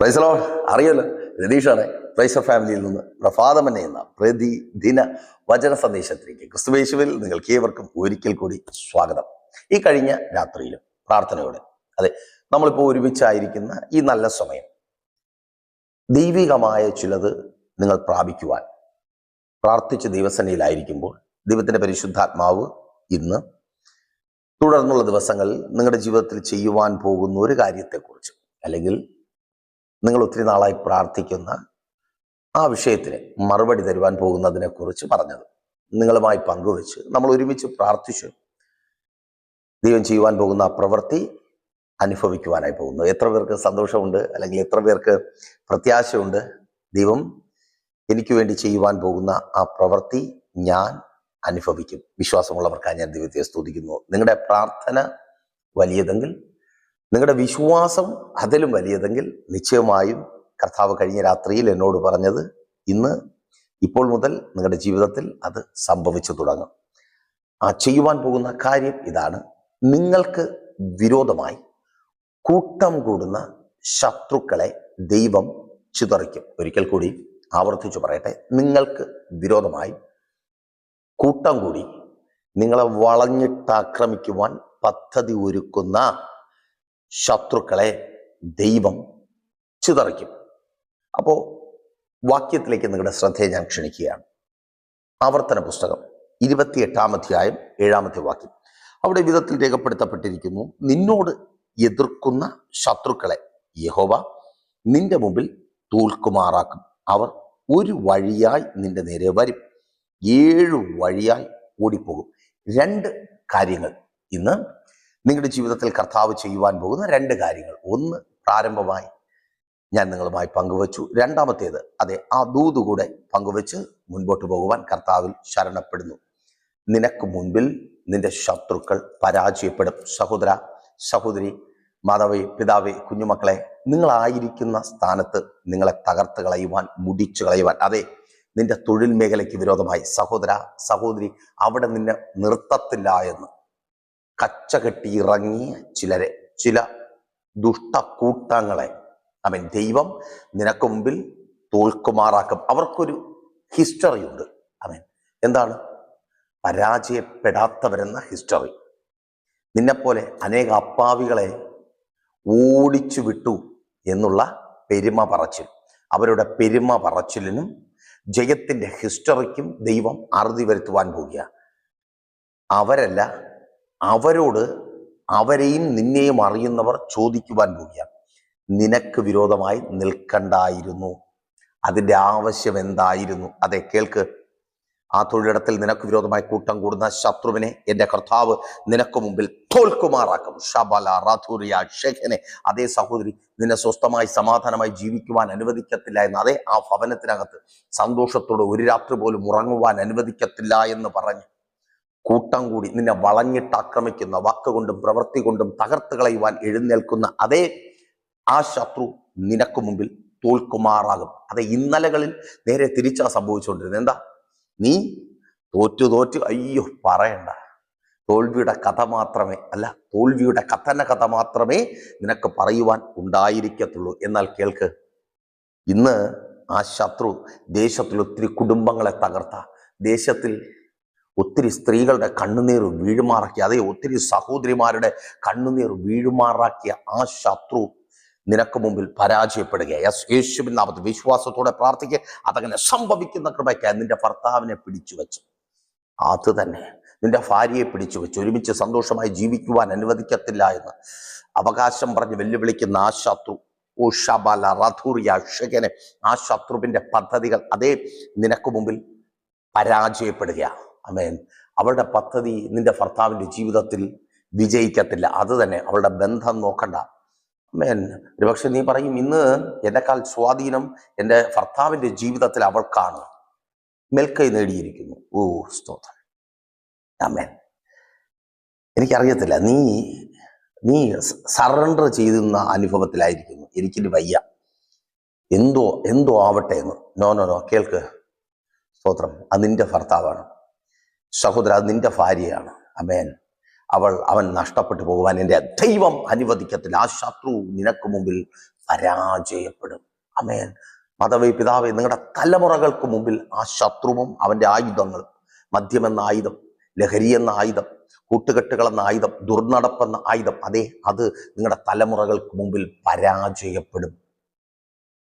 പ്രൈസലോ അറിയല്ലോ. രതീഷാണ് പ്രൈസർ ഫാമിലിയിൽ നിന്ന് പ്രഭാതമന്നെ എന്ന പ്രതിദിന വചന സന്ദേശത്തിലേക്ക് ക്രിസ്തുവേശുവിൽ നിങ്ങൾക്ക് ഏവർക്കും ഒരിക്കൽ കൂടി സ്വാഗതം. ഈ കഴിഞ്ഞ രാത്രിയിലും പ്രാർത്ഥനയോടെ അതെ നമ്മളിപ്പോൾ ഒരുമിച്ചായിരിക്കുന്ന ഈ നല്ല സമയം ദൈവികമായ ചിലത് നിങ്ങൾ പ്രാപിക്കുവാൻ പ്രാർത്ഥിച്ച ദിവസനയിലായിരിക്കുമ്പോൾ ദൈവത്തിന്റെ പരിശുദ്ധാത്മാവ് ഇന്ന് തുടർന്നുള്ള ദിവസങ്ങളിൽ നിങ്ങളുടെ ജീവിതത്തിൽ ചെയ്യുവാൻ പോകുന്ന ഒരു കാര്യത്തെക്കുറിച്ച് അല്ലെങ്കിൽ നിങ്ങൾ ഒത്തിരി നാളായി പ്രാർത്ഥിക്കുന്ന ആ വിഷയത്തിന് മറുപടി തരുവാൻ പോകുന്നതിനെക്കുറിച്ച് പറഞ്ഞത്. നിങ്ങളുമായി പങ്കുവെച്ച് നമ്മൾ ഒരുമിച്ച് പ്രാർത്ഥിച്ചു ദൈവം ചെയ്യുവാൻ പോകുന്ന പ്രവൃത്തി അനുഭവിക്കുവാനായി പോകുന്നു. എത്ര പേർക്ക് സന്തോഷമുണ്ട്? അല്ലെങ്കിൽ എത്ര പേർക്ക് പ്രത്യാശയുണ്ട്? ദൈവം എനിക്ക് വേണ്ടി ചെയ്യുവാൻ പോകുന്ന ആ പ്രവൃത്തി ഞാൻ അനുഭവിക്കും. വിശ്വാസമുള്ളവർക്കായി ഞാൻ ദൈവത്തെ സ്തുതിക്കുന്നു. നിങ്ങളുടെ പ്രാർത്ഥന വലിയതെങ്കിൽ നിങ്ങളുടെ വിശ്വാസം അതിലും വലിയതെങ്കിൽ നിശ്ചയമായും കർത്താവ് കഴിഞ്ഞ രാത്രിയിൽ എന്നോട് പറഞ്ഞത് ഇന്ന് ഇപ്പോൾ മുതൽ നിങ്ങളുടെ ജീവിതത്തിൽ അത് സംഭവിച്ചു തുടങ്ങും. ആ ചെയ്യുവാൻ പോകുന്ന കാര്യം ഇതാണ്. നിങ്ങൾക്ക് വിരോധമായി കൂട്ടം കൂടുന്ന ശത്രുക്കളെ ദൈവം ചിതറിക്കും. ഒരിക്കൽ കൂടി ആവർത്തിച്ചു പറയട്ടെ. നിങ്ങൾക്ക് വിരോധമായി കൂട്ടം കൂടി നിങ്ങളെ വളഞ്ഞിട്ട് ആക്രമിക്കുവാൻ പദ്ധതി ഒരുക്കുന്ന ശത്രുക്കളെ ദൈവം ചിതറിക്കും. അപ്പോൾ വാക്യത്തിലേക്ക് നിങ്ങളുടെ ശ്രദ്ധയെ ഞാൻ ക്ഷണിക്കുകയാണ്. ആവർത്തന പുസ്തകം ഇരുപത്തിയെട്ടാം അധ്യായം ഏഴാമത്തെ വാക്യം. അവിടെ വിധത്തിൽ രേഖപ്പെടുത്തപ്പെട്ടിരിക്കുന്നു നിന്നോട് എതിർക്കുന്ന ശത്രുക്കളെ യഹോവ നിന്റെ മുമ്പിൽ തോൽക്കുമാറാക്കും. അവർ ഒരു വഴിയായി നിന്റെ നേരെ വരും. ഏഴു വഴിയായി ഓടിപ്പോകും. രണ്ട് കാര്യങ്ങൾ ഇന്ന് നിങ്ങളുടെ ജീവിതത്തിൽ കർത്താവ് ചെയ്യുവാൻ പോകുന്ന രണ്ട് കാര്യങ്ങൾ. ഒന്ന് പ്രാരംഭമായി ഞാൻ നിങ്ങളുമായി പങ്കുവച്ചു. രണ്ടാമത്തേത് അതെ ആ ദൂത് കൂടെ പങ്കുവച്ച് മുൻപോട്ട് പോകുവാൻ കർത്താവിൽ ശരണപ്പെടുന്നു. നിനക്ക് മുൻപിൽ നിന്റെ ശത്രുക്കൾ പരാജയപ്പെടും. സഹോദര സഹോദരി മാതാവേ പിതാവേ കുഞ്ഞുമക്കളെ നിങ്ങളായിരിക്കുന്ന സ്ഥാനത്ത് നിങ്ങളെ തകർത്ത് കളയുവാൻ മുടിച്ചു കളയുവാൻ. അതെ നിന്റെ തൊഴിൽ മേഖലയ്ക്ക് വിരോധമായി. സഹോദര സഹോദരി അവിടെ നിന്നെ നിർത്തത്തില്ല എന്ന്. കച്ച കെട്ടി ഇറങ്ങിയ ചിലരെ ചില ദുഷ്ടക്കൂട്ടങ്ങളെ. അവൻ ദൈവം നിനക്ക് മുമ്പിൽ തോൽക്കുമാറാക്കും. അവർക്കൊരു ഹിസ്റ്ററി ഉണ്ട്. അവൻ എന്താണ്? പരാജയപ്പെടാത്തവരെന്ന ഹിസ്റ്ററി നിന്നെപ്പോലെ അനേക അപ്പാവികളെ ഓടിച്ചു വിട്ടു എന്നുള്ള പെരുമ പറച്ചിൽ. അവരുടെ പെരുമ പറച്ചിലിനും ജയത്തിന്റെ ഹിസ്റ്ററിക്കും ദൈവം അറുതി വരുത്തുവാൻ പോകുക അവരല്ല അവരോട് അവരെയും നിന്നെയും അറിയുന്നവർ ചോദിക്കുവാൻ പോകുക നിനക്ക് വിരോധമായി നിൽക്കണ്ടായിരുന്നു. അതിന്റെ ആവശ്യം എന്തായിരുന്നു? അതെ കേൾക്ക്. ആ തൊഴിലിടത്തിൽ നിനക്ക് വിരോധമായി കൂട്ടം കൂടുന്ന ശത്രുവിനെ എന്റെ കർത്താവ് നിനക്ക് മുമ്പിൽ തോൽക്കുമാറാക്കും. ഷബല റാഥൂറിയ ഷെഖനെ അതേ സഹോദരി നിന്നെ സ്വസ്ഥമായി സമാധാനമായി ജീവിക്കുവാൻ അനുവദിക്കത്തില്ല എന്ന്. അതേ ആ ഭവനത്തിനകത്ത് സന്തോഷത്തോടെ ഒരു രാത്രി പോലും ഉറങ്ങുവാൻ അനുവദിക്കത്തില്ല എന്ന് പറഞ്ഞ് കൂട്ടം കൂടി നിന്നെ വളഞ്ഞിട്ട് ആക്രമിക്കുന്ന വാക്കുകൊണ്ടും പ്രവൃത്തി കൊണ്ടും തകർത്ത് കളയുവാൻ എഴുന്നേൽക്കുന്ന അതേ ആ ശത്രു നിനക്ക് മുമ്പിൽ തോൽക്കുമാറാകും. അതെ ഇന്നലകളിൽ നേരെ തിരിച്ചാ സംഭവിച്ചുകൊണ്ടിരുന്നത്. എന്താ? നീ തോറ്റു തോറ്റു അയ്യോ പറയണ്ട. തോൽവിയുടെ കഥ മാത്രമേ അല്ല തോൽവിയുടെ കഥന കഥ മാത്രമേ നിനക്ക് പറയുവാൻ ഉണ്ടായിരിക്കത്തുള്ളൂ. എന്നാൽ കേൾക്ക് ഇന്ന് ആ ശത്രു ദേശത്തിൽ ഒത്തിരി കുടുംബങ്ങളെ തകർത്ത. ദേശത്തിൽ ഒത്തിരി സ്ത്രീകളുടെ കണ്ണുനീർ വീഴുമാറാക്കിയ അതേ ഒത്തിരി സഹോദരിമാരുടെ കണ്ണുനീർ വീഴുമാറാക്കിയ ആ ശത്രു നിനക്ക് മുമ്പിൽ പരാജയപ്പെടുക യേശുവിൻ നാമത്തിൽ വിശ്വാസത്തോടെ പ്രാർത്ഥിക്കുക. അതങ്ങനെ സംഭവിക്കുന്ന കൃപയ്ക്ക് നിന്റെ ഭർത്താവിനെ പിടിച്ചു വെച്ചു അത് തന്നെ. നിന്റെ ഭാര്യയെ പിടിച്ചു വെച്ച് ഒരുമിച്ച് സന്തോഷമായി ജീവിക്കുവാൻ അനുവദിക്കത്തില്ല എന്ന് അവകാശം പറഞ്ഞ് വെല്ലുവിളിക്കുന്ന ആ ശത്രു ഓ ഷബല റഥൂറിയ അക്ഷകനെ ആ ശത്രുവിന്റെ പദ്ധതികൾ അതേ നിനക്ക് മുമ്പിൽ പരാജയപ്പെടുക അമേൻ അവളുടെ പദ്ധതി നിന്റെ ഭർത്താവിന്റെ ജീവിതത്തിൽ വിജയിക്കത്തില്ല. അത് തന്നെ അവളുടെ ബന്ധം നോക്കണ്ട. അമേൻ ഒരുപക്ഷെ നീ പറയും ഇന്ന് എന്നെക്കാൾ സ്വാധീനം എന്റെ ഭർത്താവിന്റെ ജീവിതത്തിൽ അവൾക്കാണ്. മെൽക്കൈ നേടിയിരിക്കുന്നു. ഓ സ്തോത്രം. അമേൻ എനിക്കറിയത്തില്ല നീ നീ സറണ്ടർ ചെയ്യുന്ന അനുഭവത്തിലായിരിക്കുന്നു. എനിക്കിത് വയ്യ. എന്തോ എന്തോ ആവട്ടെ എന്ന്. നോ നോ നോ കേൾക്ക്. സ്തോത്രം. അത് നിന്റെ ഭർത്താവാണ്. സഹോദര അത് നിന്റെ ഭാര്യയാണ്. അമേൻ അവൾ അവൻ നഷ്ടപ്പെട്ടു പോകുവാൻ എന്റെ ദൈവം അനുവദിക്കത്തില്ല. ആ ശത്രു നിനക്ക് മുമ്പിൽ പരാജയപ്പെടും. അമേൻ മതവേ പിതാവേ നിങ്ങളുടെ തലമുറകൾക്ക് മുമ്പിൽ ആ ശത്രുവും അവന്റെ ആയുധങ്ങളും മദ്യമെന്ന ആയുധം ലഹരി എന്ന ആയുധം കൂട്ടുകെട്ടുകൾ എന്ന ആയുധം ദുർനടപ്പെന്ന ആയുധം അതെ അത് നിങ്ങളുടെ തലമുറകൾക്ക് മുമ്പിൽ പരാജയപ്പെടും.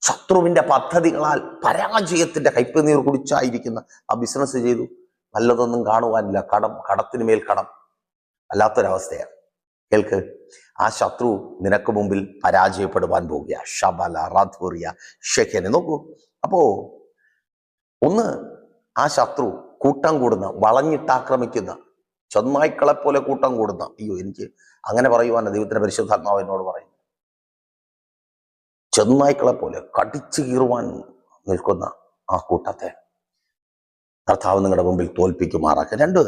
ശത്രുവിന്റെ പദ്ധതികളാൽ പരാജയത്തിന്റെ കൈപ്പുനീർ കുടിച്ചായിരിക്കുന്ന ആ ബിസിനസ് ചെയ്തു. നല്ലതൊന്നും കാണുവാനില്ല. കടം കടത്തിന് മേൽ കടം. അല്ലാത്തൊരവസ്ഥയാണ്. കേൾക്ക്. ആ ശത്രു നിനക്ക് മുമ്പിൽ പരാജയപ്പെടുവാൻ പോവുക ഷബല റാധൂറിയ ഷെഖനെ നോക്കൂ. അപ്പോ ഒന്ന് ആ ശത്രു കൂട്ടം കൂടുന്ന വളഞ്ഞിട്ട് വളഞ്ഞിട്ടാക്രമിക്കുന്ന ചെന്നായ്ക്കളെ പോലെ കൂട്ടം കൂടുന്ന അയ്യോ എനിക്ക് അങ്ങനെ പറയുവാനാണ് ദൈവത്തിന്റെ പരിശുദ്ധാത്മാവ് എന്നോട് പറയും ചെന്നായ്ക്കളെ പോലെ കടിച്ചു കീറുവാൻ നിൽക്കുന്ന ആ കൂട്ടത്തെ കർത്താവ് നിങ്ങളുടെ മുമ്പിൽ തോൽപ്പിക്കുമാറാക്കുക രണ്ട്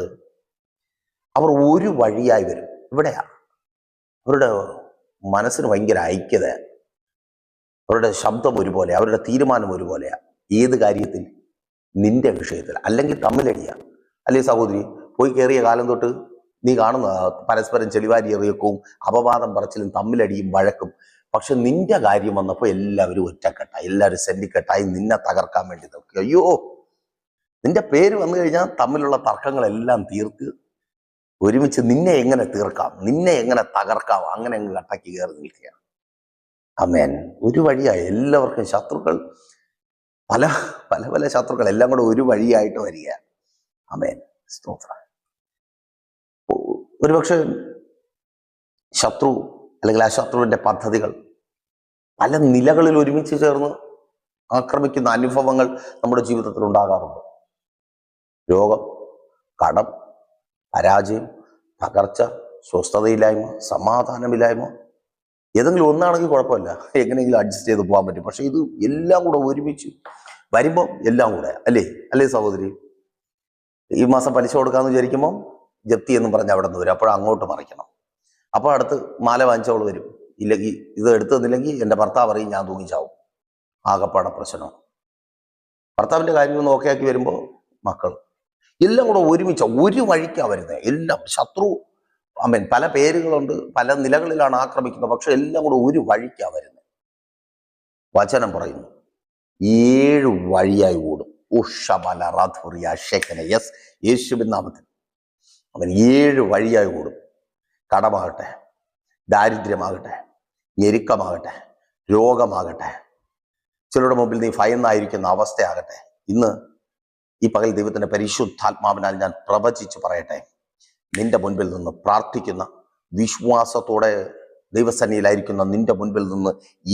അവർ ഒരു വഴിയായി വരും. ഇവിടെയാ. അവരുടെ മനസ്സിന് ഭയങ്കര ഐക്യത. അവരുടെ ശബ്ദം ഒരുപോലെ അവരുടെ തീരുമാനം ഒരുപോലെയാ. ഏത് കാര്യത്തിൽ? നിന്റെ വിഷയത്തിൽ. അല്ലെങ്കിൽ തമ്മിലടിയാ. അല്ലേ സഹോദരി? പോയി കയറിയ കാലം തൊട്ട് നീ കാണുന്ന പരസ്പരം ചെളിവാരി എറിയക്കവും അപവാദം പറച്ചിലും തമ്മിലടിയും വഴക്കും. പക്ഷെ നിന്റെ കാര്യം വന്നപ്പോൾ എല്ലാവരും ഒറ്റക്കെട്ടായി. എല്ലാവരും സെല്ലിക്കെട്ടായി നിന്നെ തകർക്കാൻ വേണ്ടി നോക്കി. അയ്യോ! നിന്റെ പേര് വന്നു കഴിഞ്ഞാൽ തമ്മിലുള്ള തർക്കങ്ങളെല്ലാം തീർത്ത് ഒരുമിച്ച് നിന്നെ എങ്ങനെ തീർക്കാം? നിന്നെ എങ്ങനെ തകർക്കാം? അങ്ങനെ അങ്ങ് കട്ടക്ക് കയറി നിൽക്കുകയാണ്. അമേൻ ഒരു വഴിയായി എല്ലാവർക്കും ശത്രുക്കൾ പല പല പല ശത്രുക്കൾ എല്ലാം കൂടെ ഒരു വഴിയായിട്ട് വരിക. അമേൻ സ്തോത്രം. ഒരുപക്ഷെ ശത്രു അല്ലെങ്കിൽ ആ ശത്രുവിന്റെ പദ്ധതികൾ പല നിലകളിൽ ഒരുമിച്ച് ചേർന്ന് ആക്രമിക്കുന്ന അനുഭവങ്ങൾ നമ്മുടെ ജീവിതത്തിൽ ഉണ്ടാകാറുണ്ട്. രോഗം കടം പരാജയം തകർച്ച സ്വസ്ഥതയില്ലായ്മ സമാധാനമില്ലായ്മ ഏതെങ്കിലും ഒന്നാണെങ്കിൽ കുഴപ്പമില്ല. എങ്ങനെയെങ്കിലും അഡ്ജസ്റ്റ് ചെയ്ത് പോകാൻ പറ്റും. പക്ഷെ ഇത് എല്ലാം കൂടെ ഒരുമിച്ച് വരുമ്പോൾ എല്ലാം കൂടെ അല്ലേ? അല്ലേ സഹോദരി? ഈ മാസം പലിശ കൊടുക്കാമെന്ന് വിചാരിക്കുമ്പോൾ ജപ്തി എന്ന് പറഞ്ഞ് അവിടെ നിന്ന് വരും. അപ്പോൾ അങ്ങോട്ട് മറിക്കണം. അപ്പോൾ അടുത്ത് മാല വാങ്ങിച്ചവൾ വരും. ഇല്ലെങ്കിൽ ഇത് എടുത്തു തന്നില്ലെങ്കിൽ എന്റെ ഭർത്താവ് അറിയും ഞാൻ തൂങ്ങിച്ചാവും ആകപ്പാടെ പ്രശ്നം. ഭർത്താവിന്റെ കാര്യം ഒന്ന് ഓക്കെ ആക്കി വരുമ്പോൾ മക്കൾ എല്ലാം കൂടെ ഒരുമിച്ച ഒരു വഴിക്കാണ് വരുന്നത് എല്ലാം ശത്രു അമ്മൻ പല പേരുകളുണ്ട് പല നിലകളിലാണ് ആക്രമിക്കുന്നത് പക്ഷെ എല്ലാം കൂടെ ഒരു വഴിക്കാണ് വരുന്നത് വചനം പറയുന്നു ഏഴ് വഴിയായി ഓടും. ഉഷബല റാധുറിയ ഷെഖന യെസ് യേശുവിൻ നാമത്തിൽ. അവൻ ഏഴ് വഴിയായി ഓടും. കടമാകട്ടെ ദാരിദ്ര്യമാകട്ടെ ഞെരുക്കമാകട്ടെ രോഗമാകട്ടെ. ചിലരുടെ മുമ്പിൽ നീ ഭയന്നായിരിക്കുന്ന അവസ്ഥയാകട്ടെ. ഇന്ന് ഈ പകൽ ദൈവത്തിന്റെ പരിശുദ്ധാത്മാവിനാൽ ഞാൻ പ്രവചിച്ച് പറയട്ടെ. നിന്റെ മുൻപിൽ നിന്ന് പ്രാർത്ഥിക്കുന്ന വിശ്വാസത്തോടെ ദൈവസന്നിയിലായിരിക്കുന്ന നിന്റെ മുൻപിൽ നിന്ന്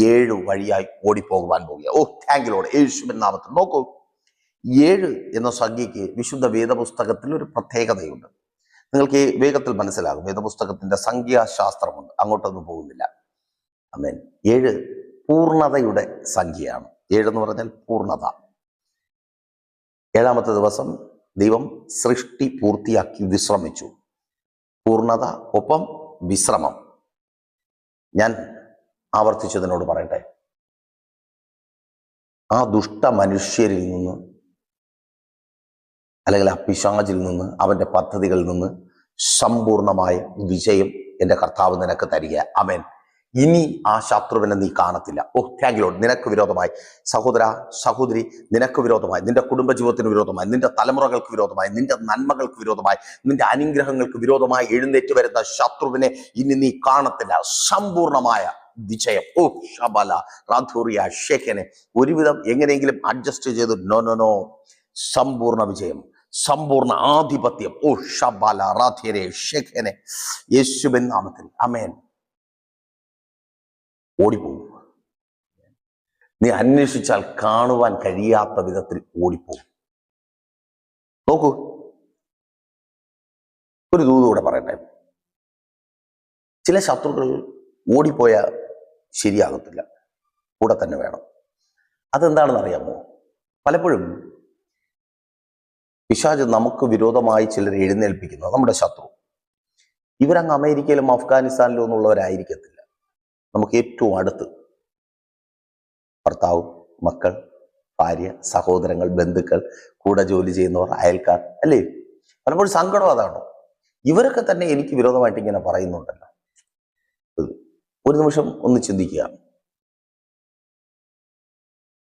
ഏഴ് വഴിയായി ഓടിപ്പോകുവാൻ പോകുക. ഓ താങ്ക് ലോഡ് യേശുവിൻ നാമത്തിൽ നോക്കൂ. ഏഴ് എന്ന സംഖ്യയ്ക്ക് വിശുദ്ധ വേദപുസ്തകത്തിൽ ഒരു പ്രത്യേകതയുണ്ട്. നിങ്ങൾക്ക് ഈ വേഗത്തിൽ മനസ്സിലാകും. വേദപുസ്തകത്തിന്റെ സംഖ്യാശാസ്ത്രമുണ്ട്. അങ്ങോട്ടൊന്നും പോകുന്നില്ല. അമേൻ ഏഴ് പൂർണതയുടെ സംഖ്യയാണ്. ഏഴെന്ന് പറഞ്ഞാൽ പൂർണത. ഏഴാമത്തെ ദിവസം ദൈവം സൃഷ്ടി പൂർത്തിയാക്കി വിശ്രമിച്ചു. പൂർണത ഒപ്പം വിശ്രമം. ഞാൻ ആവർത്തിച്ചതിനോട് പറയട്ടെ. ആ ദുഷ്ട മനുഷ്യരിൽ നിന്ന് അല്ലെങ്കിൽ ആ പിശാചിൽ നിന്ന് അവന്റെ പദ്ധതികളിൽ നിന്ന് സമ്പൂർണമായ വിജയം എന്റെ കർത്താവ് നിനക്ക് തരിക. അമേൻ ഇനി ആ ശത്രുവിനെ നീ കാണത്തില്ല. ഓ താങ്ക് ലോഡ് നിനക്ക് വിരോധമായി. സഹോദര സഹോദരി നിനക്ക് വിരോധമായി. നിന്റെ കുടുംബജീവിതത്തിന് വിരോധമായി. നിന്റെ തലമുറകൾക്ക് വിരോധമായി. നിന്റെ നന്മകൾക്ക് വിരോധമായി. നിന്റെ അനുഗ്രഹങ്ങൾക്ക് വിരോധമായി എഴുന്നേറ്റ് വരുന്ന ശത്രുവിനെ ഇനി നീ കാണത്തില്ല. സമ്പൂർണമായ വിജയം. ഓ ഷബല റാധൂറിയ ഷേഖനെ ഒരുവിധം എങ്ങനെയെങ്കിലും അഡ്ജസ്റ്റ് ചെയ്ത് നോ നോ നോ സമ്പൂർണ വിജയം. സമ്പൂർണ ആധിപത്യം. ഓ ഷബല റാധേരെ ഷേഖനെ യേശുബൻ നാമത്തിൽ. അമേൻ ഓടിപ്പോകും. നീ അന്വേഷിച്ചാൽ കാണുവാൻ കഴിയാത്ത വിധത്തിൽ ഓടിപ്പോകും. നോക്കൂ. ഒരു ദൂതൂടെ പറയട്ടെ. ചില ശത്രുക്കൾ ഓടിപ്പോയ ശരിയാകത്തില്ല. കൂടെ തന്നെ വേണം. അതെന്താണെന്ന് അറിയാമോ? പലപ്പോഴും പിശാജ് നമുക്ക് വിരോധമായി ചിലരെ എഴുന്നേൽപ്പിക്കുന്നത് നമ്മുടെ ശത്രു. ഇവരങ്ങ് അമേരിക്കയിലും അഫ്ഗാനിസ്ഥാനിലും ഒന്നുള്ളവരായിരിക്കത്തില്ല. നമുക്ക് ഏറ്റവും അടുത്ത് ഭർത്താവ് മക്കൾ ഭാര്യ സഹോദരങ്ങൾ ബന്ധുക്കൾ കൂടെ ജോലി ചെയ്യുന്നവർ അയൽക്കാർ അല്ലേ? പലപ്പോഴും സങ്കടം അതാണോ? ഇവരൊക്കെ തന്നെ എനിക്ക് വിരോധമായിട്ട് ഇങ്ങനെ പറയുന്നുണ്ടല്ലോ. ഒരു നിമിഷം ഒന്ന് ചിന്തിക്കുക.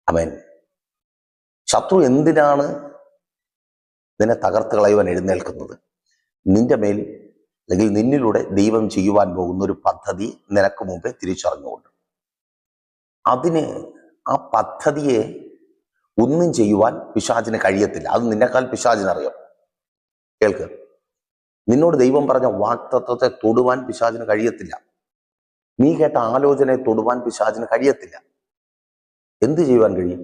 അവൻ ശത്രു എന്തിനാണ് നിന്നെ തകർത്ത് കളയുവാൻ എഴുന്നേൽക്കുന്നത്? നിന്റെ മേൽ അല്ലെങ്കിൽ നിന്നിലൂടെ ദൈവം ചെയ്യുവാൻ പോകുന്ന ഒരു പദ്ധതി നിനക്ക് മുമ്പേ തിരിച്ചറിഞ്ഞുകൊണ്ട്. അതിന് ആ പദ്ധതിയെ ഒന്നും ചെയ്യുവാൻ പിശാചിന് കഴിയത്തില്ല. അത് നിന്നെക്കാൾ പിശാചിനറിയാം. കേൾക്ക്. നിന്നോട് ദൈവം പറഞ്ഞ വാക്തത്വത്തെ തൊടുവാൻ പിശാചിന് കഴിയത്തില്ല. നീ കേട്ട ആലോചനയെ തൊടുവാൻ പിശാചിന് കഴിയത്തില്ല. എന്ത് ചെയ്യുവാൻ കഴിയും?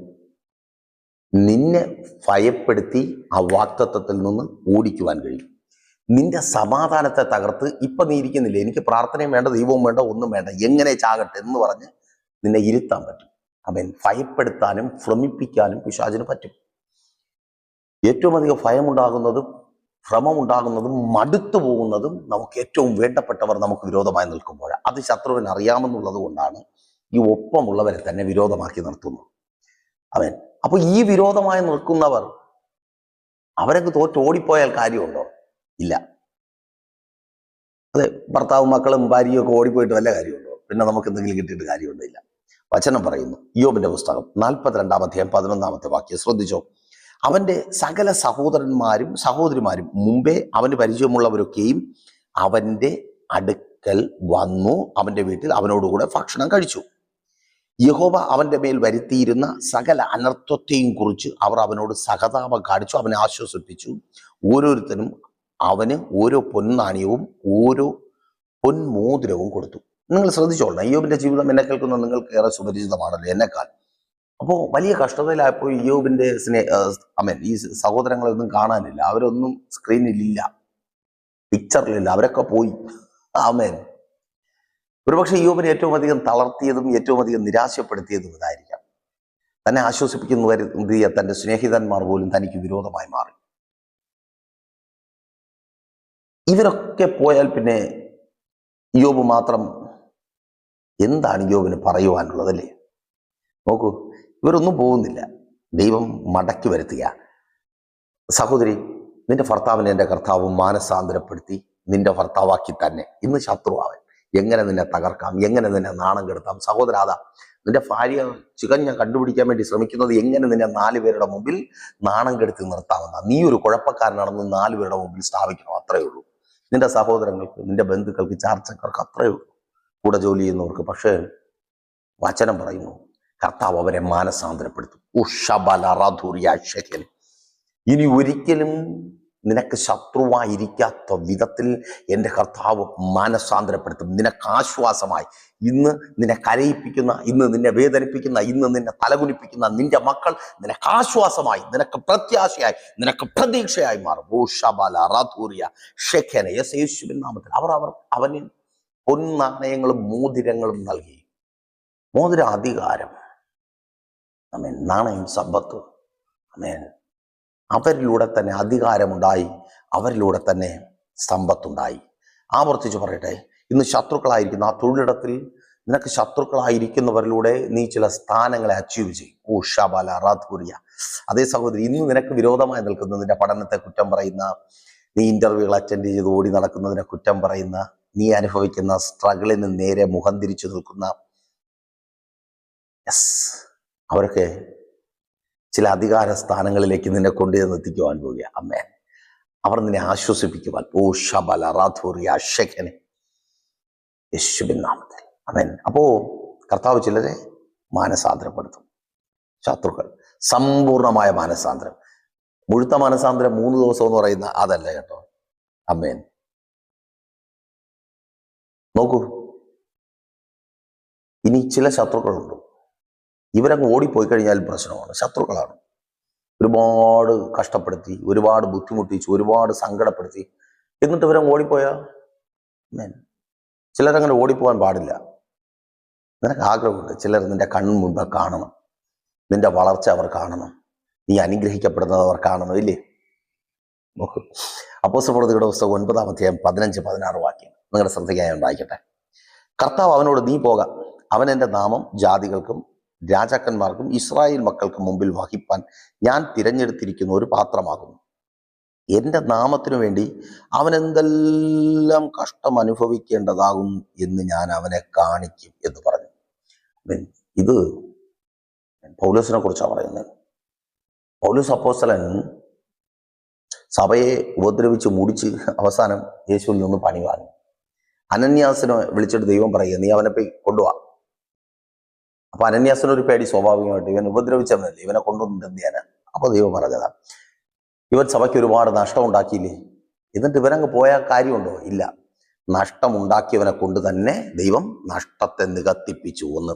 നിന്നെ ഭയപ്പെടുത്തി ആ വാക്തത്വത്തിൽ നിന്ന് ഓടിക്കുവാൻ കഴിയും. നിന്റെ സമാധാനത്തെ തകർത്ത് ഇപ്പൊ നീ ഇരിക്കുന്നില്ല? എനിക്ക് പ്രാർത്ഥനയും വേണ്ട ദൈവവും വേണ്ട ഒന്നും വേണ്ട. എങ്ങനെ ചാകട്ടെ എന്ന് പറഞ്ഞ് നിന്നെ ഇരുത്താൻ പറ്റും. അവൻ ഭയപ്പെടുത്താനും ഭ്രമിപ്പിക്കാനും പിശാചിന് പറ്റും. ഏറ്റവും അധികം ഭയമുണ്ടാകുന്നതും ഭ്രമമുണ്ടാകുന്നതും മടുത്തു പോകുന്നതും നമുക്ക് ഏറ്റവും വേണ്ടപ്പെട്ടവർ നമുക്ക് വിരോധമായി നിൽക്കുമ്പോൾ അത് ശത്രുവിന് അറിയാമെന്നുള്ളത് കൊണ്ടാണ് ഈ ഒപ്പമുള്ളവരെ തന്നെ വിരോധമാക്കി നിർത്തുന്നത്. അവൻ അപ്പൊ ഈ വിരോധമായി നിൽക്കുന്നവർ അവരൊക്കെ തോറ്റ് ഓടിപ്പോയാൽ കാര്യമുണ്ടോ? ഇല്ല. അതെ ഭർത്താവും മക്കളും ഭാര്യയും ഒക്കെ ഓടിപ്പോയിട്ട് വല്ല കാര്യമുണ്ടോ? പിന്നെ നമുക്ക് എന്തെങ്കിലും കിട്ടിയിട്ട് കാര്യമൊന്നുമില്ല വചനം പറയുന്നു യോബിന്റെ പുസ്തകം നാൽപ്പത്തിരണ്ടാം അധ്യായം പതിനൊന്നാമത്തെ വാക്യം. ശ്രദ്ധിച്ചോ? അവന്റെ സകല സഹോദരന്മാരും സഹോദരിമാരും മുമ്പേ അവന് പരിചയമുള്ളവരൊക്കെയും അവന്റെ അടുക്കൽ വന്നു അവന്റെ വീട്ടിൽ അവനോടുകൂടെ ഭക്ഷണം കഴിച്ചു. യഹോവ അവന്റെ മേൽ വരുത്തിയിരുന്ന സകല അനർത്ഥത്തെയും കുറിച്ച് അവർ അവനോട് സഹതാപം കാണിച്ചു അവനെ ആശ്വസിപ്പിച്ചു. ഓരോരുത്തരും അവന് ഓരോ പൊൻനാണ്യവും ഓരോ പൊൻമോതിരവും കൊടുത്തു. നിങ്ങൾ ശ്രദ്ധിച്ചോളണം. അയ്യോബിന്റെ ജീവിതം എന്നെ കേൾക്കുന്ന നിങ്ങൾക്ക് ഏറെ സുപരിചിതമാണല്ലോ എന്നെക്കാൾ. അപ്പോൾ വലിയ കഷ്ടതയിലായപ്പോൾ അയ്യോബിന്റെ സ്നേ അമേൻ ഈ സഹോദരങ്ങളൊന്നും കാണാനില്ല. അവരൊന്നും സ്ക്രീനിലില്ല. പിക്ചറിലില്ല. അവരൊക്കെ പോയി. ആമേൻ ഒരുപക്ഷെ അയ്യോബിനെ ഏറ്റവും അധികം തളർത്തിയതും ഏറ്റവും അധികം നിരാശപ്പെടുത്തിയതും ഇതായിരിക്കാം. തന്നെ ആശ്വസിപ്പിക്കുന്നവരെ തന്റെ സ്നേഹിതന്മാർ പോലും തനിക്ക് വിരോധമായി മാറി. ഇവരൊക്കെ പോയാൽ പിന്നെ യോബ് മാത്രം എന്താണ് യോബിന് പറയുവാനുള്ളതല്ലേ? നോക്കൂ ഇവരൊന്നും പോകുന്നില്ല. ദൈവം മടക്കി വരുത്തുക. സഹോദരി നിന്റെ ഭർത്താവിനെ എന്റെ കർത്താവ് മാനസാന്തരപ്പെടുത്തി നിന്റെ ഭർത്താവാക്കി തന്നെ. ഇന്ന് ശത്രുവാവൻ എങ്ങനെ നിന്നെ തകർക്കാം? എങ്ങനെ നിന്നെ നാണം കെടുത്താം? സഹോദരാത നിന്റെ ഭാര്യ ചികഞ്ഞ കണ്ടുപിടിക്കാൻ വേണ്ടി ശ്രമിക്കുന്നത് എങ്ങനെ നിന്നെ നാല് പേരുടെ മുമ്പിൽ നാണം കെടുത്തി നിർത്താമെന്ന? നീ ഒരു കുഴപ്പക്കാരനാണെന്ന് നാല് പേരുടെ മുമ്പിൽ സ്ഥാപിക്കണം അത്രയേ ഉള്ളൂ. നിന്റെ സഹോദരങ്ങൾക്ക് നിന്റെ ബന്ധുക്കൾക്ക് ചാർച്ചക്കാർക്ക് അത്രയേ കൂടെ ജോലി ചെയ്യുന്നവർക്ക് പക്ഷേ വചനം പറയുന്നു കർത്താവ് അവരെ മാനസാന്തരപ്പെടുത്തും. ഉഷബല റധുരിയ ഇനി ഒരിക്കലും നിനക്ക് ശത്രുവായിരിക്കാത്ത വിധത്തിൽ എന്റെ കർത്താവ് മാനസാന്തരപ്പെടുത്തും. നിനക്ക് ആശ്വാസമായി. ഇന്ന് നിന്നെ കരയിപ്പിക്കുന്ന ഇന്ന് നിന്നെ വേദനിപ്പിക്കുന്ന ഇന്ന് നിന്നെ തലകുനിപ്പിക്കുന്ന നിന്റെ മക്കൾ നിനക്ക് ആശ്വാസമായി നിനക്ക് പ്രത്യാശയായി നിനക്ക് പ്രതീക്ഷയായി മാറും. ഓ റാധൂറിയ ഷെഖന യെസ് യേശുവിൻ നാമത്തിൽ അവർ അവർ അവന് പൊന്നാണയങ്ങളും മോതിരങ്ങളും നൽകി. മോതിര അധികാരം നാണയം സമ്പത്തും. അമേൻ അവരിലൂടെ തന്നെ അധികാരമുണ്ടായി. അവരിലൂടെ തന്നെ സമ്പത്തുണ്ടായി. ആവർത്തിച്ച് പറയട്ടെ ഇന്ന് ശത്രുക്കളായിരിക്കുന്ന ആ തൊഴിലിടത്തിൽ നിനക്ക് ശത്രുക്കളായിരിക്കുന്നവരിലൂടെ നീ ചില സ്ഥാനങ്ങളെ അച്ചീവ് ചെയ്യും. ഓ ഷബാല റാധൂരിയ അതേ സഹോദരി ഇന്ന് നിനക്ക് വിരോധമായി നിൽക്കുന്ന നിന്റെ പഠനത്തെ കുറ്റം പറയുന്ന നീ ഇന്റർവ്യൂകൾ അറ്റൻഡ് ചെയ്ത് ഓടി നടക്കുന്നതിനെ കുറ്റം പറയുന്ന നീ അനുഭവിക്കുന്ന സ്ട്രഗിളിന് നേരെ മുഖം തിരിച്ചു നിൽക്കുന്ന യെസ് അവരൊക്കെ ചില അധികാര സ്ഥാനങ്ങളിലേക്ക് നിന്നെ കൊണ്ടുചെന്ന് എത്തിക്കുവാൻ പോവുക അമ്മേ അവർ നിന്നെ ആശ്വസിപ്പിക്കുവാൻ. ഓ ഷബല റാധൂറിയ ഷെഖനെ യേശുവിൻ നാമത്തിൽ. അമേൻ. അപ്പോ കർത്താവ് ചിലരെ മാനസാന്തരപ്പെടുത്തും. ശത്രുക്കൾ. സമ്പൂർണമായ മാനസാന്തരം. മുഴുത്ത മാനസാന്തരം മൂന്ന് ദിവസം എന്ന് പറയുന്ന അതല്ല കേട്ടോ. അമ്മേൻ നോക്കൂ. ഇനി ചില ശത്രുക്കളുണ്ട്. ഇവരങ്ങ് ഓടിപ്പോയി കഴിഞ്ഞാൽ പ്രശ്നമാണ്. ശത്രുക്കളാണ്. ഒരുപാട് കഷ്ടപ്പെടുത്തി ഒരുപാട് ബുദ്ധിമുട്ടിച്ച് ഒരുപാട് സങ്കടപ്പെടുത്തി. എന്നിട്ട് ഇവരങ്ങ് ഓടിപ്പോയാ? ചിലരങ്ങനെ ഓടിപ്പോകാൻ പാടില്ല. നിനക്ക് ആഗ്രഹമുണ്ട്. ചിലർ നിന്റെ കണ്ണു മുമ്പ് കാണണം. നിന്റെ വളർച്ച അവർ കാണണം. നീ അനുഗ്രഹിക്കപ്പെടുന്നത് അവർ കാണണം ഇല്ലേ? നോക്കൂ. അപ്പോസപ്രവൃത്തിയുടെ പുസ്തകം ഒൻപതാം അധ്യായം പതിനഞ്ച് പതിനാറ് വാക്യം. നിങ്ങളുടെ ശ്രദ്ധയ്ക്കായി ഉണ്ടായിക്കട്ടെ കർത്താവ് അവനോട് നീ പോകാം. അവൻ എന്റെ നാമം ജാതികൾക്കും രാജാക്കന്മാർക്കും ഇസ്രായേൽ മക്കൾക്കും മുമ്പിൽ വഹിപ്പാൻ ഞാൻ തിരഞ്ഞെടുത്തിരിക്കുന്ന ഒരു പാത്രമാകുന്നു. എന്റെ നാമത്തിനു വേണ്ടി അവൻ എന്തെല്ലാം കഷ്ടം അനുഭവിക്കേണ്ടതാകും എന്ന് ഞാൻ അവനെ കാണിക്കും എന്ന് പറഞ്ഞു. ഇത് പൗലോസിനെ കുറിച്ചാണ് പറയുന്നത്. പൗലോസ് അപ്പോസ്തലൻ സഭയെ ഉപദ്രവിച്ച് മുടിച്ച് അവസാനം യേശുവിൽ നിന്ന് പണി വാങ്ങി. അനന്യാസിനെ വിളിച്ചിട്ട് ദൈവം പറയുക നീ അവനെ പോയി കൊണ്ടുപോവാ അപ്പൊ അനന്യാസനൊരു പേടി സ്വാഭാവികമായിട്ട് ഇവൻ ഉപദ്രവിച്ചവനല്ലേ ഇവനെ കൊണ്ടുവന്നിട്ട് എന്ത് ചെയ്യാനാ? അപ്പൊ ദൈവം പറഞ്ഞതാ. ഇവൻ സഭയ്ക്ക് ഒരുപാട് നഷ്ടം ഉണ്ടാക്കിയില്ലേ എന്നിട്ട് ഇവനങ്ങ് പോയ കാര്യമുണ്ടോ? ഇല്ല. നഷ്ടമുണ്ടാക്കിയവനെ കൊണ്ട് തന്നെ ദൈവം നഷ്ടത്തെ നികത്തിപ്പിച്ചു എന്ന്.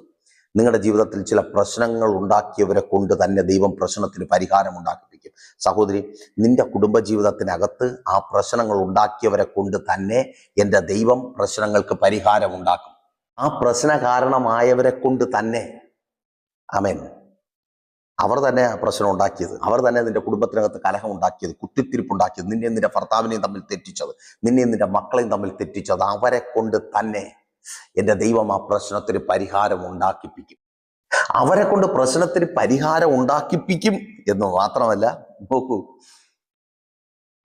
നിങ്ങളുടെ ജീവിതത്തിൽ ചില പ്രശ്നങ്ങൾ ഉണ്ടാക്കിയവരെ കൊണ്ട് തന്നെ ദൈവം പ്രശ്നത്തിന് പരിഹാരം ഉണ്ടാക്കിപ്പിക്കും. സഹോദരി നിന്റെ കുടുംബജീവിതത്തിനകത്ത് ആ പ്രശ്നങ്ങൾ ഉണ്ടാക്കിയവരെ കൊണ്ട് തന്നെ എന്റെ ദൈവം പ്രശ്നങ്ങൾക്ക് പരിഹാരം ഉണ്ടാക്കും. ആ പ്രശ്ന കാരണമായവരെ കൊണ്ട് തന്നെ അമേൻ അവർ തന്നെ പ്രശ്നം ഉണ്ടാക്കിയത്. അവർ തന്നെ നിന്റെ കുടുംബത്തിനകത്ത് കലഹം ഉണ്ടാക്കിയത് കുത്തിത്തിരിപ്പുണ്ടാക്കിയത് നിന്നെ നിന്റെ ഭർത്താവിനെയും തമ്മിൽ തെറ്റിച്ചത് നിന്നെയും നിന്റെ മക്കളെയും തമ്മിൽ തെറ്റിച്ചത്. അവരെ കൊണ്ട് തന്നെ എന്റെ ദൈവം ആ പ്രശ്നത്തിന് പരിഹാരം ഉണ്ടാക്കിപ്പിക്കും. അവരെ കൊണ്ട് പ്രശ്നത്തിന് പരിഹാരം ഉണ്ടാക്കിപ്പിക്കും എന്ന് മാത്രമല്ല നോക്കൂ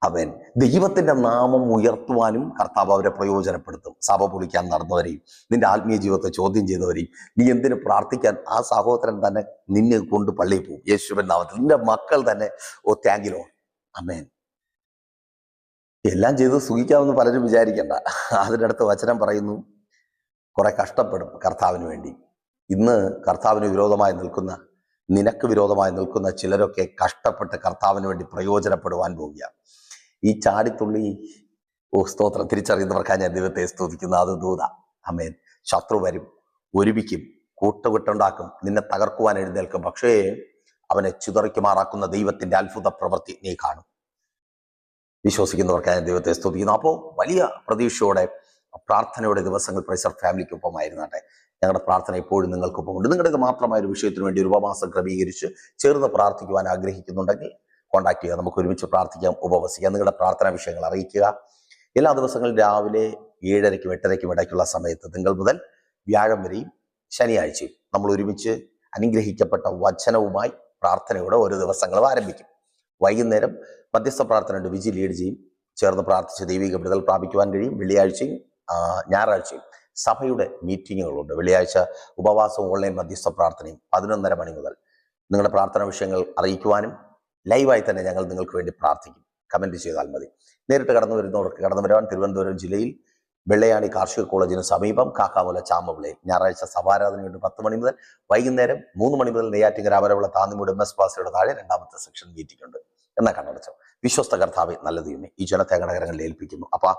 അവൻ. ദൈവത്തിന്റെ നാമം ഉയർത്തുവാനും കർത്താവ് അവരെ പ്രയോജനപ്പെടുത്തും. സഭ പൊളിക്കാൻ നടന്നവരെയും നിന്റെ ആത്മീയ ജീവിതത്തെ ചോദ്യം ചെയ്തവരെയും നീ എന്തിനു പ്രാർത്ഥിക്കാൻ ആ സഹോദരൻ തന്നെ നിന്നെ കൊണ്ട് പള്ളിയിൽ പോകും. യേശുവൻ നാമത്തിൽ. നിന്റെ മക്കൾ തന്നെ ഓ താങ്കിലോ അമേൻ എല്ലാം ചെയ്ത് സുഖിക്കാമെന്ന് പലരും വിചാരിക്കണ്ട. അതിനടുത്ത് വചനം പറയുന്നു കുറെ കഷ്ടപ്പെടും കർത്താവിന് വേണ്ടി. ഇന്ന് കർത്താവിന് വിരോധമായി നിൽക്കുന്ന നിനക്ക് വിരോധമായി നിൽക്കുന്ന ചിലരൊക്കെ കഷ്ടപ്പെട്ട് കർത്താവിന് വേണ്ടി പ്രയോജനപ്പെടുവാൻ പോവുകയാണ്. ഈ ചാടിത്തുള്ളി ഓ സ്തോത്രം. തിരിച്ചറിയുന്നവർക്കാ ഞാൻ ദൈവത്തെ സ്തുതിക്കുന്നു. അത് ദൂത. അമേൻ ശത്രു വരും. ഒരുമിക്കും കൂട്ടുകെട്ടുണ്ടാക്കും. നിന്നെ തകർക്കുവാൻ എഴുന്നേൽക്കും. പക്ഷേ അവനെ ചിതറിക്കുമാറാക്കുന്ന ദൈവത്തിന്റെ അത്ഭുത പ്രവൃത്തി നീ കാണും. വിശ്വസിക്കുന്നവർക്കാ ഞാൻ ദൈവത്തെ സ്തുതിക്കുന്നു. അപ്പോൾ വലിയ പ്രതീക്ഷയോടെ പ്രാർത്ഥനയുടെ ദിവസങ്ങൾ പ്രൈസർ ഫാമിലിക്കൊപ്പമായിരുന്നാട്ടെ. ഞങ്ങളുടെ പ്രാർത്ഥന എപ്പോഴും നിങ്ങൾക്കൊപ്പം ഉണ്ട് നിങ്ങളുടെ മാത്രമായ ഒരു വിഷയത്തിന് വേണ്ടി ഒരു ഉപമാസം ക്രമീകരിച്ച് ചേർന്ന് പ്രാർത്ഥിക്കുവാൻ ആഗ്രഹിക്കുന്നുണ്ടെങ്കിൽ കോൺടാക്ട് ചെയ്യുക നമുക്ക് ഒരുമിച്ച് പ്രാർത്ഥിക്കാം ഉപവസിക്കാം നിങ്ങളുടെ പ്രാർത്ഥനാ വിഷയങ്ങൾ അറിയിക്കുക. എല്ലാ ദിവസങ്ങളും രാവിലെ ഏഴരയ്ക്കും എട്ടരയ്ക്കും ഇടയ്ക്കുള്ള സമയത്ത് തിങ്കൾ മുതൽ വ്യാഴം വരെയും ശനിയാഴ്ചയും നമ്മൾ ഒരുമിച്ച് അനുഗ്രഹിക്കപ്പെട്ട വചനവുമായി പ്രാർത്ഥനയോടെ ഓരോ ദിവസങ്ങളും ആരംഭിക്കും. വൈകുന്നേരം മധ്യസ്ഥ പ്രാർത്ഥനയുണ്ട് വിജി ലീഡ് ചെയ്യും. ചേർന്ന് പ്രാർത്ഥിച്ച് ദൈവിക വിടുതൽ പ്രാപിക്കുവാൻ കഴിയും. വെള്ളിയാഴ്ചയും ഞായറാഴ്ചയും സഭയുടെ മീറ്റിങ്ങുകളുണ്ട്. വെള്ളിയാഴ്ച ഉപവാസവും ഓൺലൈൻ മധ്യസ്ഥ പ്രാർത്ഥനയും പതിനൊന്നര മണി മുതൽ നിങ്ങളുടെ പ്രാർത്ഥനാ വിഷയങ്ങൾ അറിയിക്കുവാനും ലൈവായി തന്നെ ഞങ്ങൾ നിങ്ങൾക്ക് വേണ്ടി പ്രാർത്ഥിക്കും. കമന്റ് ചെയ്താൽ മതി. നേരിട്ട് കടന്നു വരുന്നവർക്ക് കടന്നു വരാൻ തിരുവനന്തപുരം ജില്ലയിൽ വെള്ളയാണി കാർഷിക കോളേജിന് സമീപം കാക്കാമൂല ചാമ്പവിളയിൽ ഞായറാഴ്ച സഭാരാധനയുണ്ട് പത്ത് മണി മുതൽ വൈകുന്നേരം മൂന്ന് മണി മുതൽ നെയ്യാറ്റിങ്കര അമരവിള താന്നിമൂട് എം എസ് പാസയുടെ താഴെ രണ്ടാമത്തെ സെക്ഷൻ മീറ്റിംഗ് എന്നാ കണ്ണടച്ചോ. വിശ്വസ്ത കർത്താവെ നല്ല ദൈവമേ ഈ ജനത്തെ ഘടകരങ്ങളിൽ ഏൽപ്പിക്കുന്നു. അപ്പൊ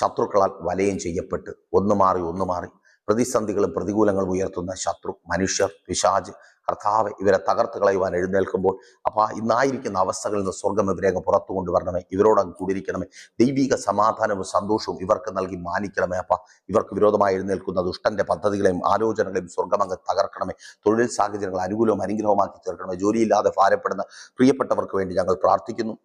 ശത്രുക്കളാൽ വലയം ചെയ്യപ്പെട്ട് ഒന്ന് മാറി ഒന്ന് മാറി പ്രതിസന്ധികളും പ്രതികൂലങ്ങളും ഉയർത്തുന്ന ശത്രു മനുഷ്യർ പിശാജ് കർത്താവ് ഇവരെ തകർത്ത് കളയുവാൻ എഴുന്നേൽക്കുമ്പോൾ അപ്പൊ ഇന്നായിരിക്കുന്ന അവസ്ഥകളിൽ നിന്ന് സ്വർഗം ഇവരെ അങ്ങ് പുറത്തു കൊണ്ടുവരണമേ. ഇവരോടങ്ങ് കൂടിയിരിക്കണമേ. ദൈവിക സമാധാനവും സന്തോഷവും ഇവർക്ക് നൽകി മാനിക്കണമേ അപ്പ. ഇവർക്ക് വിരോധമായി എഴുന്നേൽക്കുന്ന ദുഷ്ടന്റെ പദ്ധതികളെയും ആലോചനകളെയും സ്വർഗം അങ്ങ് തകർക്കണമേ. തൊഴിൽ സാഹചര്യങ്ങൾ അനുകൂലവും അനുഗ്രഹമാക്കി തീർക്കണമേ. ജോലിയില്ലാതെ ഭാരപ്പെടുന്ന പ്രിയപ്പെട്ടവർക്ക് വേണ്ടി ഞങ്ങൾ പ്രാർത്ഥിക്കുന്നു.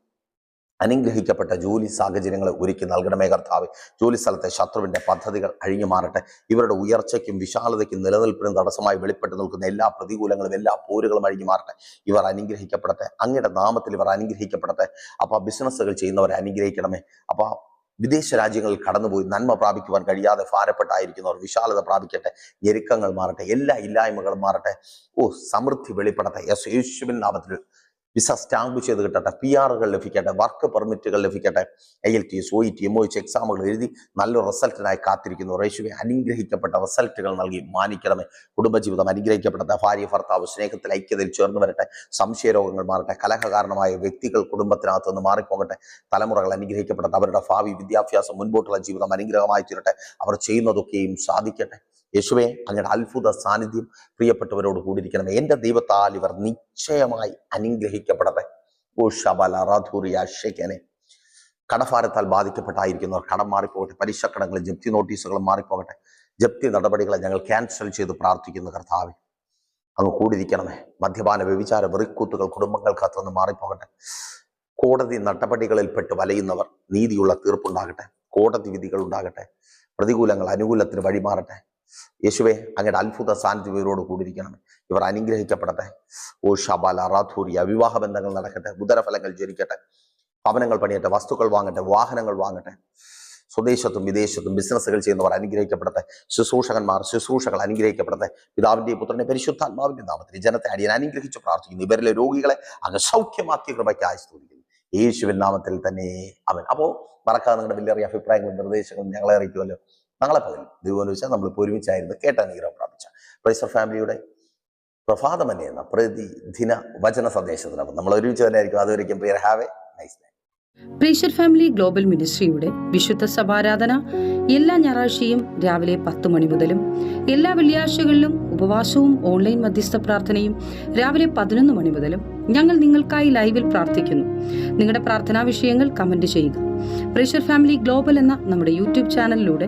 അനുഗ്രഹിക്കപ്പെട്ട ജോലി സാഹചര്യങ്ങൾ ഒരുക്കി നൽകണമേ കർത്താവ്. ജോലി സ്ഥലത്തെ ശത്രുവിന്റെ പദ്ധതികൾ അഴിഞ്ഞു മാറട്ടെ. ഇവരുടെ ഉയർച്ചയ്ക്കും വിശാലതയ്ക്കും നിലനിൽപ്പിനും തടസ്സമായി വെളിപ്പെട്ട് നിൽക്കുന്ന എല്ലാ പ്രതികൂലങ്ങളും എല്ലാ പോരുകളും അഴിഞ്ഞു മാറട്ടെ. ഇവർ അനുഗ്രഹിക്കപ്പെടട്ടെ. അങ്ങയുടെ നാമത്തിൽ ഇവർ അനുഗ്രഹിക്കപ്പെടട്ടെ. അപ്പോൾ ബിസിനസ്സുകൾ ചെയ്യുന്നവരെ അനുഗ്രഹിക്കണമേ. അപ്പോൾ വിദേശ രാജ്യങ്ങളിൽ കടന്നുപോയി നന്മ പ്രാപിക്കുവാൻ കഴിയാതെ ഭാരപ്പെട്ടായിരിക്കുന്നവർ വിശാലത പ്രാപിക്കട്ടെ. ഞെരുക്കങ്ങൾ മാറട്ടെ. എല്ലാ ഇല്ലായ്മകളും മാറട്ടെ. ഓ സമൃദ്ധി വെളിപ്പെടട്ടെ. യേശുവിൻ നാമത്തിൽ വിസ സ്റ്റാമ്പ് ചെയ്ത് കിട്ടട്ടെ പി ആറുകൾ ലഭിക്കട്ടെ വർക്ക് പെർമിറ്റുകൾ ലഭിക്കട്ടെ I L T S O E T M O H എക്സാമുകൾ എഴുതി നല്ലൊരു റിസൾട്ടിനായി കാത്തിരിക്കുന്നു. റേഷുവെ അനുഗ്രഹിക്കപ്പെട്ട റിസൾട്ടുകൾ നൽകി മാനിക്കണമേ. കുടുംബജീവിതം അനുഗ്രഹിക്കപ്പെടട്ടെ ഭാര്യ ഭർത്താവ് സ്നേഹത്തിൽ ഐക്യതയിൽ ചേർന്ന് വരട്ടെ. സംശയരോഗങ്ങൾ മാറട്ടെ. കലഹ കാരണമായ വ്യക്തികൾ കുടുംബത്തിനകത്ത് നിന്ന് മാറിപ്പോകട്ടെ. തലമുറകൾ അനുഗ്രഹിക്കപ്പെടട്ടെ. അവരുടെ ഭാവി വിദ്യാഭ്യാസം മുൻപോട്ടുള്ള ജീവിതം അനുഗ്രഹമായി തീരട്ടെ. അവർ ചെയ്യുന്നതൊക്കെയും സാധിക്കട്ടെ. യേശുവെ അങ്ങയുടെ അത്ഭുത സാന്നിധ്യം പ്രിയപ്പെട്ടവരോട് കൂടിയിരിക്കണമേ. എന്റെ ദൈവത്താൽ ഇവർ നിശ്ചയമായി അനുഗ്രഹിക്കപ്പെടട്ടെ. ഓ ശബല റാധൂറിയ ഷെക്കനെ കടഭാരത്താൽ ബാധിക്കപ്പെട്ടായിരിക്കുന്നവർ കടം മാറിപ്പോകട്ടെ. പലിശക്കടങ്ങളും ജപ്തി നോട്ടീസുകളും മാറിപ്പോകട്ടെ. ജപ്തി നടപടികളെ ഞങ്ങൾ ക്യാൻസൽ ചെയ്ത് പ്രാർത്ഥിക്കുന്ന കർത്താവെ. അങ്ങ് കൂടിയിരിക്കണമേ. മദ്യപാന വ്യഭിചാര വെറിക്കൂത്തുകൾ കുടുംബങ്ങൾക്കകത്ത് നിന്ന് മാറിപ്പോകട്ടെ. കോടതി നടപടികളിൽപ്പെട്ട് വലയുന്നവർ നീതിയുള്ള തീർപ്പുണ്ടാകട്ടെ. കോടതി വിധികൾ ഉണ്ടാകട്ടെ പ്രതികൂലങ്ങൾ അനുകൂലത്തിന് വഴിമാറട്ടെ. യേശുവെ അങ്ങയുടെ അത്ഭുത സാന്നിധ്യം ഇവരോട് കൂടിയിരിക്കണം ഇവർ അനുഗ്രഹിക്കപ്പെടട്ടെ. ഓ ഷബാല റാഥൂരിയ വിവാഹ ബന്ധങ്ങൾ നടക്കട്ടെ. ഉദരഫലങ്ങൾ ജനിക്കട്ടെ ഭവനങ്ങൾ പണിയട്ടെ. വസ്തുക്കൾ വാങ്ങട്ടെ. വാഹനങ്ങൾ വാങ്ങട്ടെ. സ്വദേശത്തും വിദേശത്തും ബിസിനസ്സുകൾ ചെയ്യുന്നവർ അനുഗ്രഹിക്കപ്പെടട്ടെ. ശുശ്രൂഷകന്മാർ ശുശ്രൂഷകൾ അനുഗ്രഹിക്കപ്പെടട്ടെ. പിതാവിന്റെയും പുത്രന്റെ പരിശുദ്ധാത്മാവിന്റെ നാമത്തിൽ ജനത്തെ അടിയൻ അനുഗ്രഹിച്ച് പ്രാർത്ഥിക്കുന്നു. ഇവരിലെ രോഗികളെ അങ്ങ് സൗഖ്യമാക്കിയ കൃപയ്ക്കായി സ്തുതിക്കുന്നു. യേശുവിൻ നാമത്തിൽ തന്നെ. അവൻ അപ്പോൾ മറക്കാതെ നിങ്ങളുടെ വലിയ അഭിപ്രായങ്ങളും നിർദ്ദേശങ്ങളും ഞങ്ങളെ അറിയിക്കുമല്ലോ. നാളെ പകൽ ദൈവം വെച്ചാൽ നമ്മൾ ഇപ്പോൾ ഒരുമിച്ചായിരുന്നു കേട്ട അനുഗ്രഹം പ്രാപിച്ച. പ്രൈസർ ഫാമിലിയുടെ പ്രഭാതമന്യ എന്ന പ്രതിദിന വചന സന്ദേശത്തിനപ്പം നമ്മൾ ഒരുമിച്ച് തന്നെ ആയിരിക്കും അതുവരെയും prior have a nice day prayer family global മിനിസ്ട്രിയുടെ വിശുദ്ധ സഭാരാധന എല്ലാ ഞായറാഴ്ചയും രാവിലെ പത്ത് മണി മുതലും എല്ലാ വെള്ളിയാഴ്ചകളിലും ഉപവാസവും ഓൺലൈൻ മധ്യസ്ഥ പ്രാർത്ഥനയും രാവിലെ പതിനൊന്ന് മണി മുതലും ഞങ്ങൾ നിങ്ങൾക്കായി ലൈവിൽ പ്രാർത്ഥിക്കുന്നു. നിങ്ങളുടെ പ്രാർത്ഥനാ വിഷയങ്ങൾ കമന്റ് ചെയ്യുക. പ്രഷർ ഫാമിലി ഗ്ലോബൽ എന്ന നമ്മുടെ യൂട്യൂബ് ചാനലിലൂടെ